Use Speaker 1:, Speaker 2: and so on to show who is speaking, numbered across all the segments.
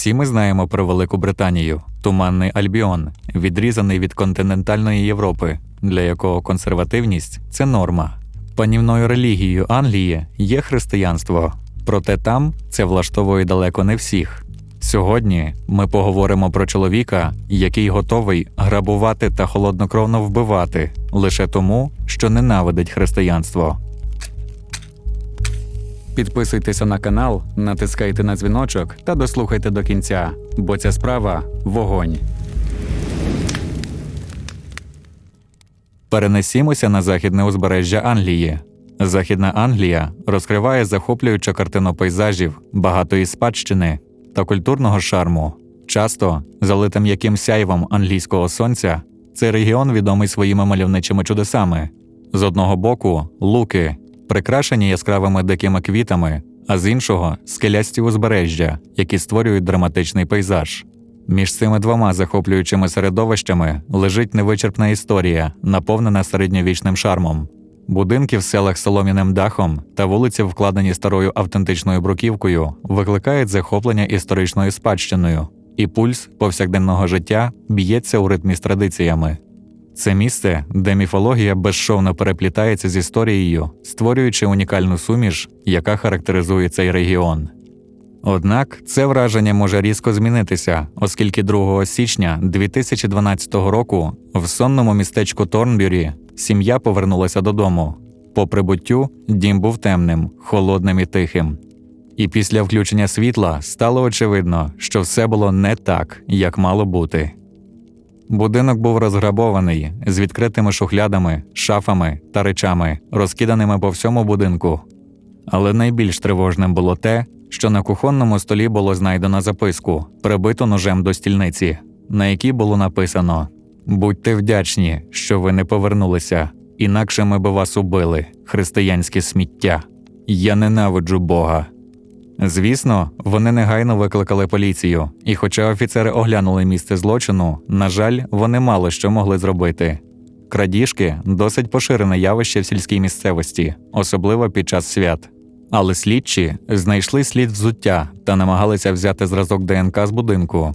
Speaker 1: Всі ми знаємо про Велику Британію, туманний Альбіон, відрізаний від континентальної Європи, для якого консервативність це норма. Панівною релігією Англії є християнство, проте там це влаштовує далеко не всіх. Сьогодні ми поговоримо про чоловіка, який готовий грабувати та холоднокровно вбивати лише тому, що ненавидить християнство. Підписуйтеся на канал, натискайте на дзвіночок та дослухайте до кінця, бо ця справа вогонь. Перенесімося на західне узбережжя Англії. Західна Англія розкриває захоплюючу картину пейзажів, багатої спадщини та культурного шарму. Часто, залитим яким сяйвом англійського сонця, цей регіон відомий своїми мальовничими чудесами. З одного боку луки, прикрашені яскравими дикими квітами, а з іншого скелясті узбережжя, які створюють драматичний пейзаж. Між цими двома захоплюючими середовищами лежить невичерпна історія, наповнена середньовічним шармом. Будинки в селах солом'яним дахом та вулиці, вкладені старою автентичною бруківкою, викликають захоплення історичною спадщиною, і пульс повсякденного життя б'ється у ритмі з традиціями. Це місце, де міфологія безшовно переплітається з історією, створюючи унікальну суміш, яка характеризує цей регіон. Однак це враження може різко змінитися, оскільки 2 січня 2012 року в сонному містечку Торнбюрі сім'я повернулася додому. По прибуттю дім був темним, холодним і тихим. І після включення світла стало очевидно, що все було не так, як мало бути. Будинок був розграбований з відкритими шухлядами, шафами та речами, розкиданими по всьому будинку. Але найбільш тривожним було те, що на кухонному столі було знайдено записку, прибиту ножем до стільниці, на якій було написано: Будьте вдячні, що ви не повернулися, інакше ми би вас убили, християнське сміття. Я ненавиджу Бога. Звісно, вони негайно викликали поліцію, і хоча офіцери оглянули місце злочину, на жаль, вони мало що могли зробити. Крадіжки досить поширене явище в сільській місцевості, особливо під час свят. Але слідчі знайшли слід взуття та намагалися взяти зразок ДНК з будинку.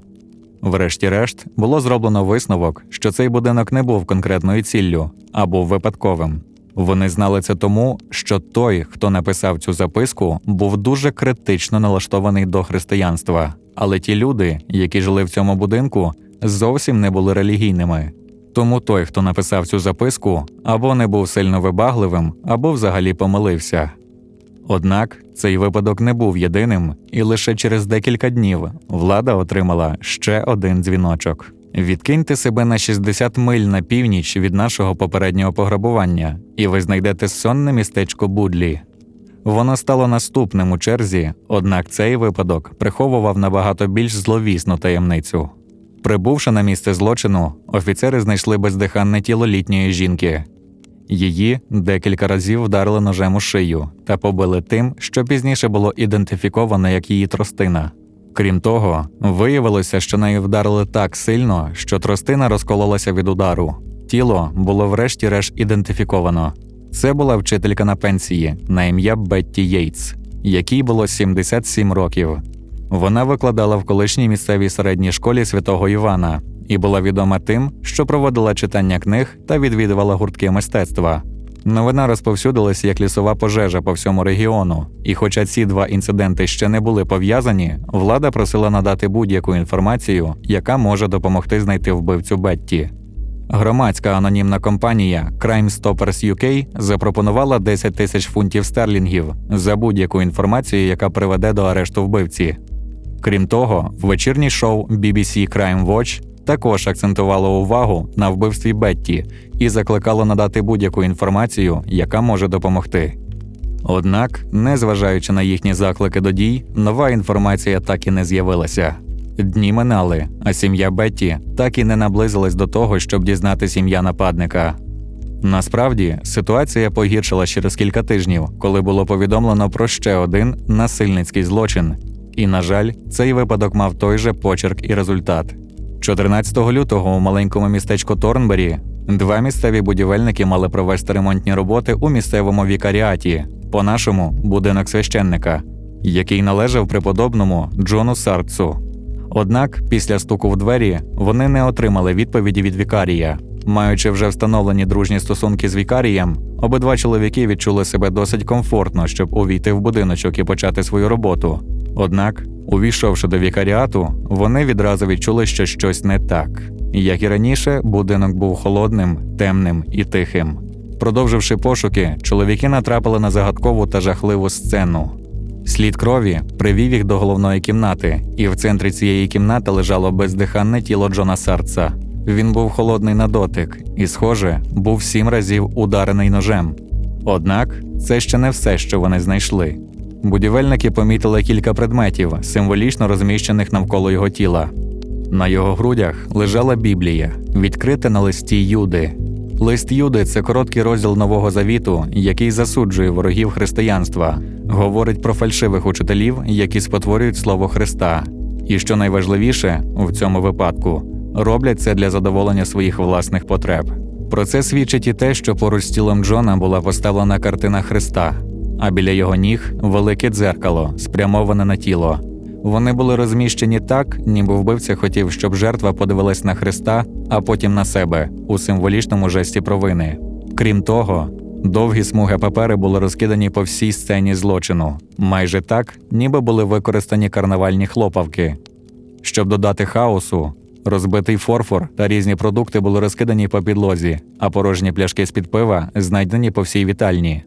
Speaker 1: Врешті-решт було зроблено висновок, що цей будинок не був конкретною ціллю, а був випадковим. Вони знали це тому, що той, хто написав цю записку, був дуже критично налаштований до християнства. Але ті люди, які жили в цьому будинку, зовсім не були релігійними. Тому той, хто написав цю записку, або не був сильно вибагливим, або взагалі помилився. Однак цей випадок не був єдиним, і лише через декілька днів влада отримала ще один дзвіночок. Відкиньте себе на 60 миль на північ від нашого попереднього пограбування, і ви знайдете сонне містечко Будлі. Воно стало наступним у черзі, однак цей випадок приховував набагато більш зловісну таємницю. Прибувши на місце злочину, офіцери знайшли бездиханне тіло літньої жінки. Її декілька разів вдарили ножем у шию та побили тим, що пізніше було ідентифіковано як її тростина. Крім того, виявилося, що нею вдарили так сильно, що тростина розкололася від удару. Тіло було врешті-решт ідентифіковано. Це була вчителька на пенсії на ім'я Бетті Єйтс, якій було 77 років. Вона викладала в колишній місцевій середній школі святого Івана і була відома тим, що проводила читання книг та відвідувала гуртки мистецтва. Новина розповсюдилася як лісова пожежа по всьому регіону, і хоча ці два інциденти ще не були пов'язані, влада просила надати будь-яку інформацію, яка може допомогти знайти вбивцю Бетті. Громадська анонімна компанія Crime Stoppers UK запропонувала 10 тисяч фунтів стерлінгів за будь-яку інформацію, яка приведе до арешту вбивці. Крім того, вечірнє шоу BBC Crime Watch також акцентувало увагу на вбивстві Бетті і закликало надати будь-яку інформацію, яка може допомогти. Однак, незважаючи на їхні заклики до дій, нова інформація так і не з'явилася. Дні минали, а сім'я Бетті так і не наблизилась до того, щоб дізнати сім'я нападника. Насправді, ситуація погіршила через кілька тижнів, коли було повідомлено про ще один насильницький злочин. І, на жаль, цей випадок мав той же почерк і результат. 14 лютого у маленькому містечку Торнбері два місцеві будівельники мали провести ремонтні роботи у місцевому вікаріаті, по-нашому будинок священника, який належав преподобному Джону Сарцу. Однак, після стуку в двері вони не отримали відповіді від вікарія. Маючи вже встановлені дружні стосунки з вікарієм, обидва чоловіки відчули себе досить комфортно, щоб увійти в будиночок і почати свою роботу. Однак, увійшовши до вікаріату, вони відразу відчули, що щось не так. Як і раніше, будинок був холодним, темним і тихим. Продовживши пошуки, чоловіки натрапили на загадкову та жахливу сцену. Слід крові привів їх до головної кімнати, і в центрі цієї кімнати лежало бездиханне тіло Джона Сарца. Він був холодний на дотик і, схоже, був сім разів ударений ножем. Однак це ще не все, що вони знайшли. Будівельники помітили кілька предметів, символічно розміщених навколо його тіла. На його грудях лежала Біблія, відкрита на листі Юди. Лист Юди це короткий розділ Нового Завіту, який засуджує ворогів християнства, говорить про фальшивих учителів, які спотворюють слово Христа. І що найважливіше в цьому випадку, роблять це для задоволення своїх власних потреб. Про це свідчить і те, що поруч з тілом Джона була поставлена картина Христа, а біля його ніг велике дзеркало, спрямоване на тіло. Вони були розміщені так, ніби вбивця хотів, щоб жертва подивилась на Христа, а потім на себе у символічному жесті провини. Крім того, довгі смуги папери були розкидані по всій сцені злочину, майже так, ніби були використані карнавальні хлопавки. Щоб додати хаосу, розбитий форфор та різні продукти були розкидані по підлозі, а порожні пляшки з-під пива знайдені по всій вітальні.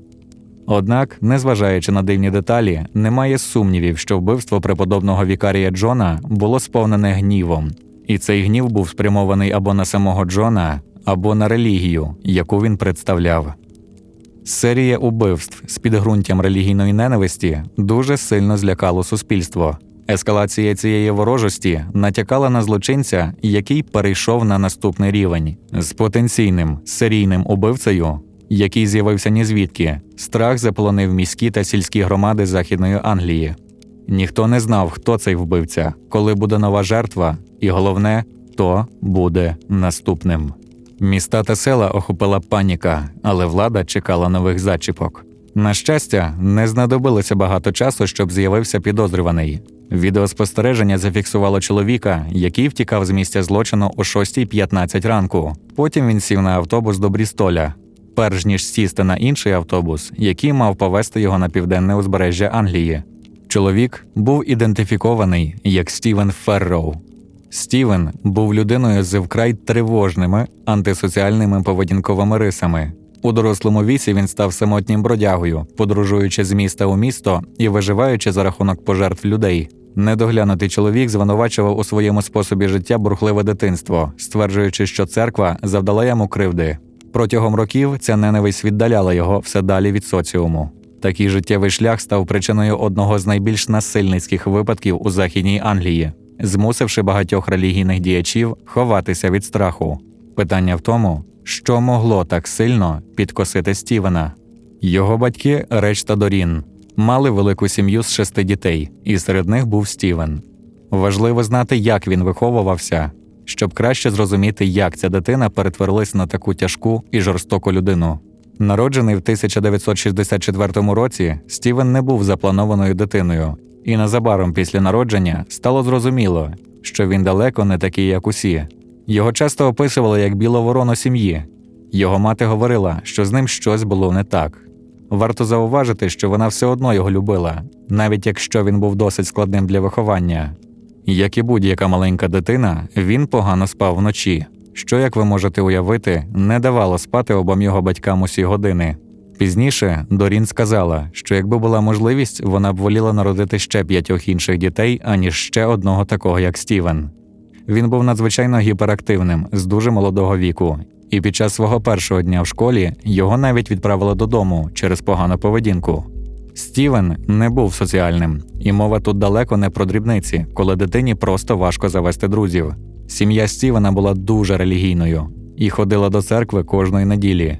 Speaker 1: Однак, незважаючи на дивні деталі, немає сумнівів, що вбивство преподобного вікарія Джона було сповнене гнівом, і цей гнів був спрямований або на самого Джона, або на релігію, яку він представляв. Серія убивств з підґрунтям релігійної ненависті дуже сильно злякало суспільство. Ескалація цієї ворожості натякала на злочинця, який перейшов на наступний рівень з потенційним серійним убивцею, який з'явився нізвідки. Страх заполонив міські та сільські громади Західної Англії. Ніхто не знав, хто цей вбивця, коли буде нова жертва, і головне, хто буде наступним. Міста та села охопила паніка, але влада чекала нових зачіпок. На щастя, не знадобилося багато часу, щоб з'явився підозрюваний. Відеоспостереження зафіксувало чоловіка, який втікав з місця злочину о 6.15 ранку. Потім він сів на автобус до Брістоля, перш ніж сісти на інший автобус, який мав повести його на південне узбережжя Англії. Чоловік був ідентифікований як Стівен Ферроу. Стівен був людиною з вкрай тривожними антисоціальними поведінковими рисами. У дорослому віці він став самотнім бродягою, подорожуючи з міста у місто і виживаючи за рахунок пожертв людей. Недоглянутий чоловік звинувачував у своєму способі життя бурхливе дитинство, стверджуючи, що церква завдала йому кривди. Протягом років ця ненависть віддаляла його все далі від соціуму. Такий життєвий шлях став причиною одного з найбільш насильницьких випадків у Західній Англії, змусивши багатьох релігійних діячів ховатися від страху. Питання в тому, що могло так сильно підкосити Стівена. Його батьки Реч та Дорін мали велику сім'ю з шести дітей, і серед них був Стівен. Важливо знати, як він виховувався, щоб краще зрозуміти, як ця дитина перетворилась на таку тяжку і жорстоку людину. Народжений в 1964 році, Стівен не був запланованою дитиною, і незабаром після народження стало зрозуміло, що він далеко не такий, як усі. Його часто описували як білу ворону сім'ї. Його мати говорила, що з ним щось було не так. Варто зауважити, що вона все одно його любила, навіть якщо він був досить складним для виховання. Як і будь-яка маленька дитина, він погано спав вночі, що, як ви можете уявити, не давало спати обом його батькам усі години. Пізніше Дорін сказала, що якби була можливість, вона б воліла народити ще п'ятьох інших дітей, аніж ще одного такого, як Стівен. Він був надзвичайно гіперактивним з дуже молодого віку, і під час свого першого дня в школі його навіть відправили додому через погану поведінку. Стівен не був соціальним, і мова тут далеко не про дрібниці, коли дитині просто важко завести друзів. Сім'я Стівена була дуже релігійною і ходила до церкви кожної неділі.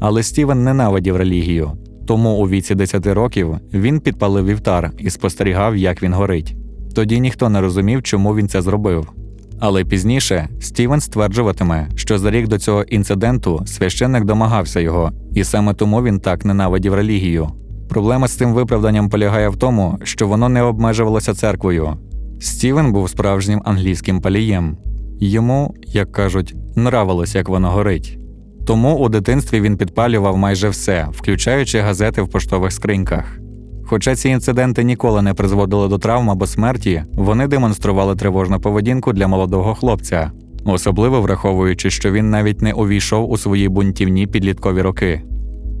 Speaker 1: Але Стівен ненавидів релігію, тому у віці 10 років він підпалив вівтар і спостерігав, як він горить. Тоді ніхто не розумів, чому він це зробив. Але пізніше Стівен стверджуватиме, що за рік до цього інциденту священник домагався його, і саме тому він так ненавидів релігію. Проблема з цим виправданням полягає в тому, що воно не обмежувалося церквою. Стівен був справжнім англійським палієм. Йому, як кажуть, нравилось, як воно горить. Тому у дитинстві він підпалював майже все, включаючи газети в поштових скриньках. Хоча ці інциденти ніколи не призводили до травм або смерті, вони демонстрували тривожну поведінку для молодого хлопця, особливо враховуючи, що він навіть не увійшов у свої бунтівні підліткові роки.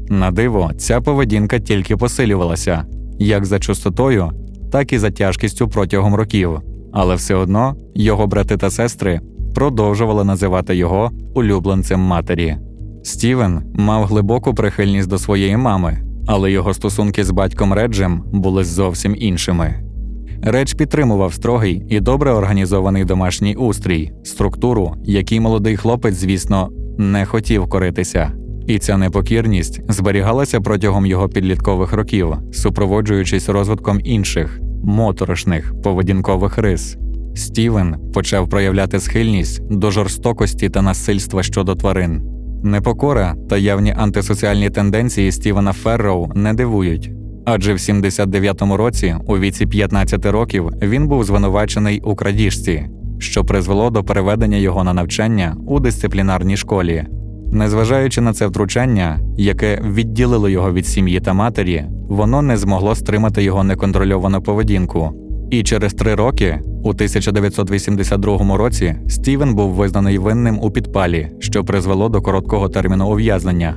Speaker 1: На диво, ця поведінка тільки посилювалася як за частотою, так і за тяжкістю протягом років, але все одно його брати та сестри продовжували називати його улюбленцем матері. Стівен мав глибоку прихильність до своєї мами, але його стосунки з батьком Реджем були зовсім іншими. Редж підтримував строгий і добре організований домашній устрій, структуру, якій молодий хлопець, звісно, не хотів коритися. І ця непокірність зберігалася протягом його підліткових років, супроводжуючись розвитком інших моторошних поведінкових рис. Стівен почав проявляти схильність до жорстокості та насильства щодо тварин. Непокора та явні антисоціальні тенденції Стівена Ферроу не дивують. Адже в 79-му році, у віці 15 років, він був звинувачений у крадіжці, що призвело до переведення його на навчання у дисциплінарній школі. Незважаючи на це втручання, яке відділило його від сім'ї та матері, воно не змогло стримати його неконтрольовану поведінку. І через три роки, у 1982 році, Стівен був визнаний винним у підпалі, що призвело до короткого терміну ув'язнення.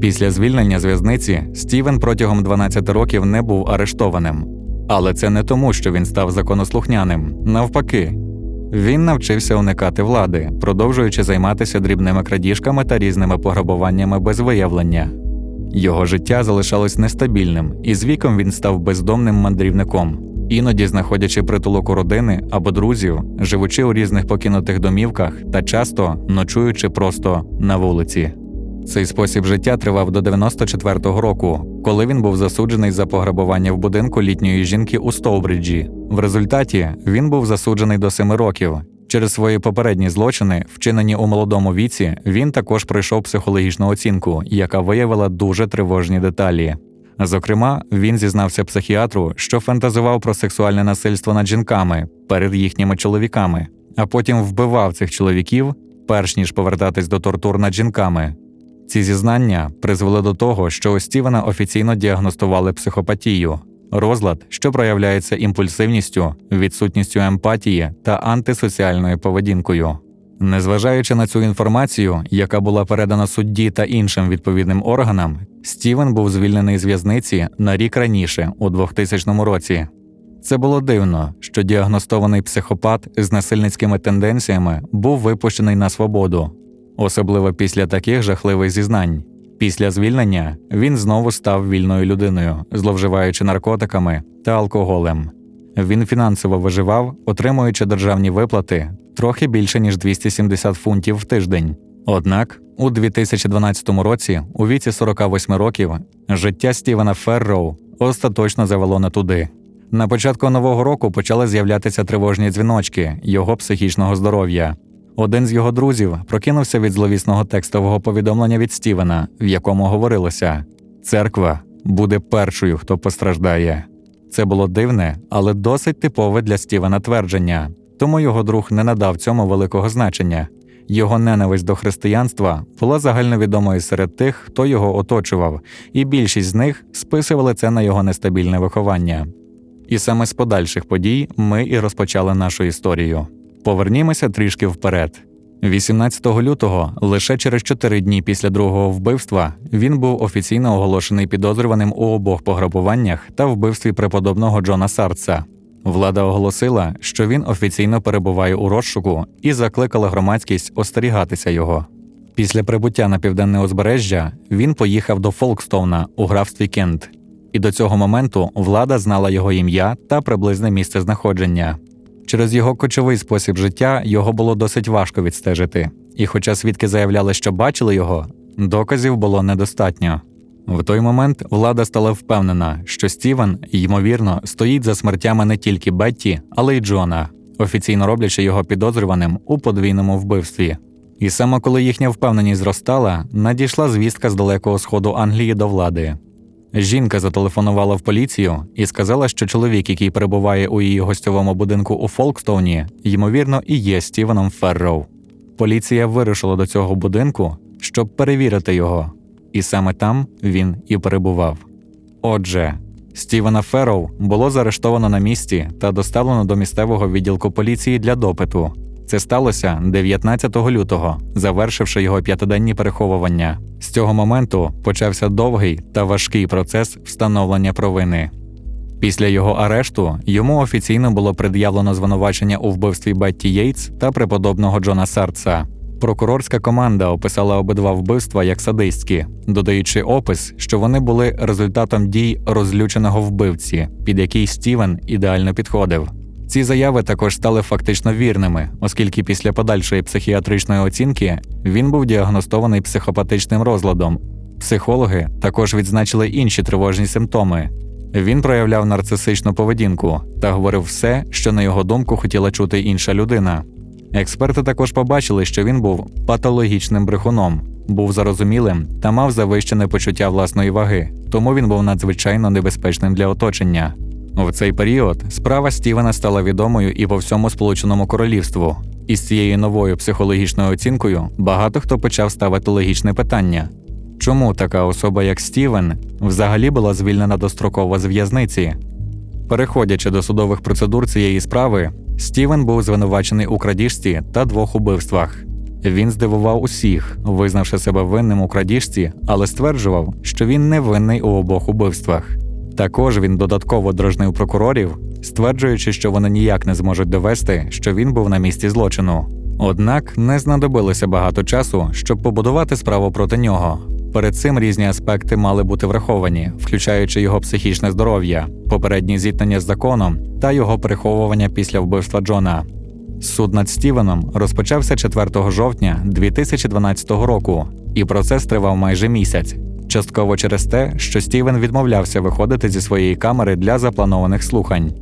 Speaker 1: Після звільнення з в'язниці Стівен протягом 12 років не був арештованим. Але це не тому, що він став законослухняним. Навпаки, він навчився уникати влади, продовжуючи займатися дрібними крадіжками та різними пограбуваннями без виявлення. Його життя залишалось нестабільним, і з віком він став бездомним мандрівником, іноді знаходячи притулок у родини або друзів, живучи у різних покинутих домівках та часто ночуючи просто на вулиці. Цей спосіб життя тривав до 94-го року, коли він був засуджений за пограбування в будинку літньої жінки у Стоубриджі. В результаті він був засуджений до 7 років. Через свої попередні злочини, вчинені у молодому віці, він також пройшов психологічну оцінку, яка виявила дуже тривожні деталі. Зокрема, він зізнався психіатру, що фантазував про сексуальне насильство над жінками перед їхніми чоловіками, а потім вбивав цих чоловіків, перш ніж повертатись до тортур над жінками. Ці зізнання призвели до того, що у Стівена офіційно діагностували психопатію, розлад, що проявляється імпульсивністю, відсутністю емпатії та антисоціальною поведінкою. Незважаючи на цю інформацію, яка була передана судді та іншим відповідним органам, Стівен був звільнений з в'язниці на рік раніше, у 2000 році. Це було дивно, що діагностований психопат з насильницькими тенденціями був випущений на свободу, особливо після таких жахливих зізнань. Після звільнення він знову став вільною людиною, зловживаючи наркотиками та алкоголем. Він фінансово виживав, отримуючи державні виплати трохи більше ніж 270 фунтів в тиждень. Однак у 2012 році, у віці 48 років, життя Стівена Ферроу остаточно завело не туди. На початку нового року почали з'являтися тривожні дзвіночки його психічного здоров'я. Один з його друзів прокинувся від зловісного текстового повідомлення від Стівена, в якому говорилося: Церква буде першою, хто постраждає. Це було дивне, але досить типове для Стівена твердження, тому його друг не надав цьому великого значення. Його ненависть до християнства була загальновідомою серед тих, хто його оточував, і більшість з них списували це на його нестабільне виховання. І саме з подальших подій ми і розпочали нашу історію. Повернімося трішки вперед. 18 лютого, лише через 4 дні після другого вбивства, він був офіційно оголошений підозрюваним у обох пограбуваннях та вбивстві преподобного Джона Сарца. Влада оголосила, що він офіційно перебуває у розшуку і закликала громадськість остерігатися його. Після прибуття на південне узбережжя він поїхав до Фолкстоуна у графстві Кент, і до цього моменту влада знала його ім'я та приблизне місце знаходження. Через його кочовий спосіб життя його було досить важко відстежити, і, хоча свідки заявляли, що бачили його, доказів було недостатньо. В той момент влада стала впевнена, що Стівен, ймовірно, стоїть за смертями не тільки Бетті, але й Джона, офіційно роблячи його підозрюваним у подвійному вбивстві. І саме коли їхня впевненість зростала, надійшла звістка з далекого сходу Англії до влади. Жінка зателефонувала в поліцію і сказала, що чоловік, який перебуває у її гостьовому будинку у Фолкстоуні, ймовірно, і є Стівеном Ферроу. Поліція вирушила до цього будинку, щоб перевірити його, і саме там він і перебував. Отже, Стівена Ферроу було заарештовано на місці та доставлено до місцевого відділку поліції для допиту. Це сталося 19 лютого, завершивши його п'ятиденні переховування. З цього моменту почався довгий та важкий процес встановлення провини. Після його арешту йому офіційно було пред'явлено звинувачення у вбивстві Бетті Єйтс та преподобного Джона Сарца. Прокурорська команда описала обидва вбивства як садистські, додаючи опис, що вони були результатом дій розлюченого вбивці, під який Стівен ідеально підходив. Ці заяви також стали фактично вірними, оскільки після подальшої психіатричної оцінки він був діагностований психопатичним розладом. Психологи також відзначили інші тривожні симптоми. Він проявляв нарцисичну поведінку та говорив все, що на його думку хотіла чути інша людина. Експерти також побачили, що він був патологічним брехуном, був зарозумілим та мав завищене почуття власної ваги, тому він був надзвичайно небезпечним для оточення. В цей період справа Стівена стала відомою і по всьому Сполученому Королівству. І з цією новою психологічною оцінкою багато хто почав ставити логічне питання: чому така особа, як Стівен, взагалі була звільнена достроково з в'язниці? Переходячи до судових процедур цієї справи, Стівен був звинувачений у крадіжці та двох убивствах. Він здивував усіх, визнавши себе винним у крадіжці, але стверджував, що він не винний у обох убивствах. Також він додатково дражнив прокурорів, стверджуючи, що вони ніяк не зможуть довести, що він був на місці злочину. Однак не знадобилося багато часу, щоб побудувати справу проти нього. Перед цим різні аспекти мали бути враховані, включаючи його психічне здоров'я, попередні зіткнення з законом та його переховування після вбивства Джона. Суд над Стівеном розпочався 4 жовтня 2012 року, і процес тривав майже місяць. Частково через те, що Стівен відмовлявся виходити зі своєї камери для запланованих слухань.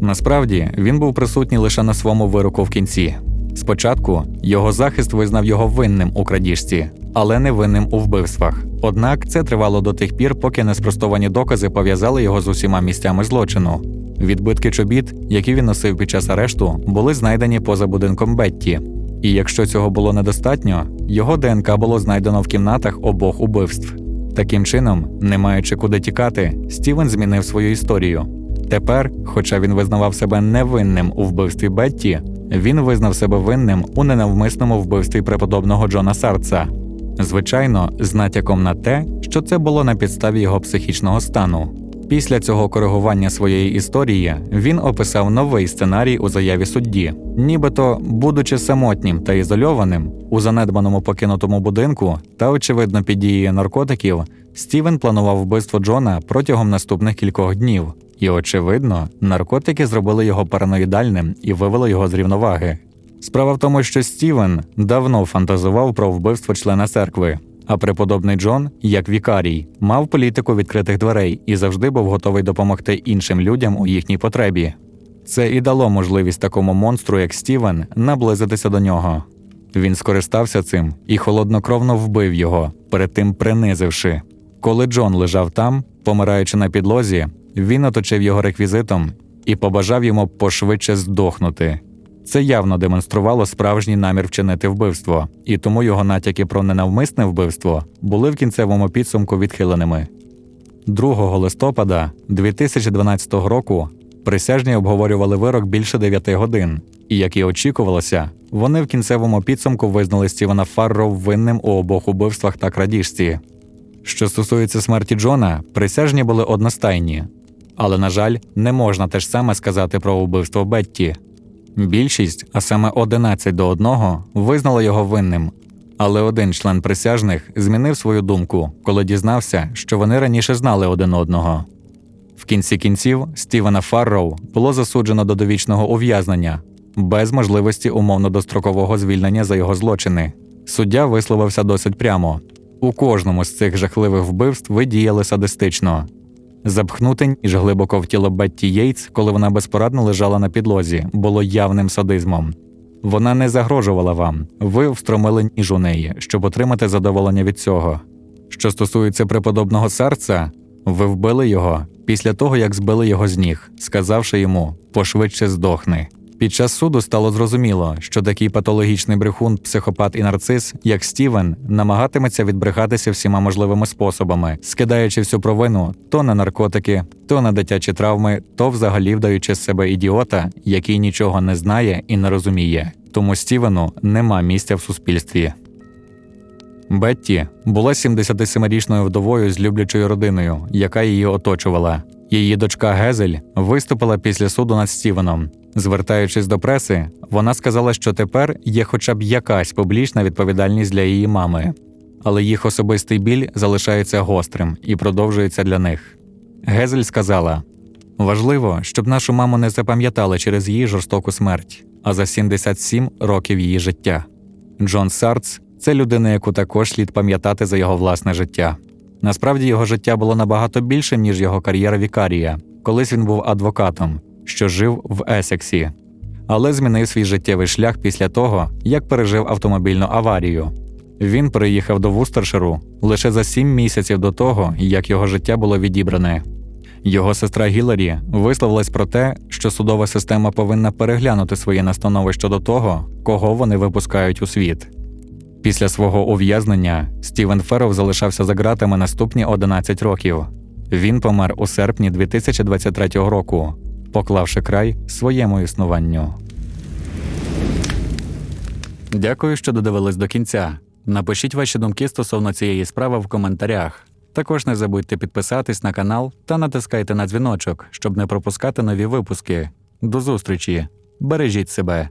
Speaker 1: Насправді він був присутній лише на своєму вироку в кінці. Спочатку його захист визнав його винним у крадіжці, але не винним у вбивствах. Однак це тривало до тих пір, поки неспростовані докази пов'язали його з усіма місцями злочину. Відбитки чобіт, які він носив під час арешту, були знайдені поза будинком Бетті. І якщо цього було недостатньо, його ДНК було знайдено в кімнатах обох убивств. Таким чином, не маючи куди тікати, Стівен змінив свою історію. Тепер, хоча він визнавав себе невинним у вбивстві Бетті, він визнав себе винним у ненавмисному вбивстві преподобного Джона Сарца. Звичайно, з натяком на те, що це було на підставі його психічного стану. Після цього коригування своєї історії він описав новий сценарій у заяві судді, нібито, будучи самотнім та ізольованим у занедбаному покинутому будинку та, очевидно, під дією наркотиків, Стівен планував вбивство Джона протягом наступних кількох днів. І, очевидно, наркотики зробили його параноїдальним і вивели його з рівноваги. Справа в тому, що Стівен давно фантазував про вбивство члена церкви, а преподобний Джон, як вікарій, мав політику відкритих дверей і завжди був готовий допомогти іншим людям у їхній потребі. Це і дало можливість такому монстру, як Стівен, наблизитися до нього. Він скористався цим і холоднокровно вбив його, перед тим принизивши. Коли Джон лежав там, помираючи на підлозі, він оточив його реквізитом і побажав йому пошвидше здохнути. Це явно демонструвало справжній намір вчинити вбивство, і тому його натяки про ненавмисне вбивство були в кінцевому підсумку відхиленими. 2 листопада 2012 року присяжні обговорювали вирок більше 9 годин, і, як і очікувалося, вони в кінцевому підсумку визнали Стівена Фарроу винним у обох убивствах та крадіжці. Що стосується смерті Джона, присяжні були одностайні, але, на жаль, не можна те ж саме сказати про убивство Бетті. Більшість, а саме 11 до 1, визнали його винним. Але один член присяжних змінив свою думку, коли дізнався, що вони раніше знали один одного. В кінці кінців Стівена Фарроу було засуджено до довічного ув'язнення без можливості умовно дострокового звільнення за його злочини. Суддя висловився досить прямо. У кожному з цих жахливих вбивств ви діяли садистично. Запхнути і глибоко в тіло Бетті Єйтс, коли вона безпорадно лежала на підлозі, було явним садизмом. Вона не загрожувала вам, ви встромили ніж у неї, щоб отримати задоволення від цього. Що стосується преподобного серця, Ви вбили його після того, як збили його з ніг, сказавши йому пошвидше здохни. Під час суду стало зрозуміло, що такий патологічний брехун, психопат і нарцис, як Стівен, намагатиметься відбрехатися всіма можливими способами, скидаючи всю провину то на наркотики, то на дитячі травми, то взагалі вдаючи з себе ідіота, який нічого не знає і не розуміє. Тому Стівену нема місця в суспільстві. Бетті була 77-річною вдовою з люблячою родиною, яка її оточувала. Її дочка Гезель виступила після суду над Стівеном. Звертаючись до преси, вона сказала, що тепер є хоча б якась публічна відповідальність для її мами, але їх особистий біль залишається гострим і продовжується для них. Гезель сказала: важливо, щоб нашу маму не запам'ятали через її жорстоку смерть, а за 77 років її життя. Джон Сарц це людина, яку також слід пам'ятати за його власне життя. Насправді його життя було набагато більшим, ніж його кар'єра вікарія. Колись він був адвокатом, що жив в Есексі, але змінив свій життєвий шлях після того, як пережив автомобільну аварію. Він переїхав до Вустерширу лише за сім місяців до того, як його життя було відібране. Його сестра Гіларі висловилась про те, що судова система повинна переглянути свої настанови щодо того, кого вони випускають у світ. Після свого ув'язнення Стівен Ферров залишався за ґратами наступні 11 років. Він помер у серпні 2023 року, поклавши край своєму існуванню. Дякую, що додивились до кінця. Напишіть ваші думки стосовно цієї справи в коментарях. Також не забудьте підписатись на канал та натискайте на дзвіночок, щоб не пропускати нові випуски. До зустрічі! Бережіть себе!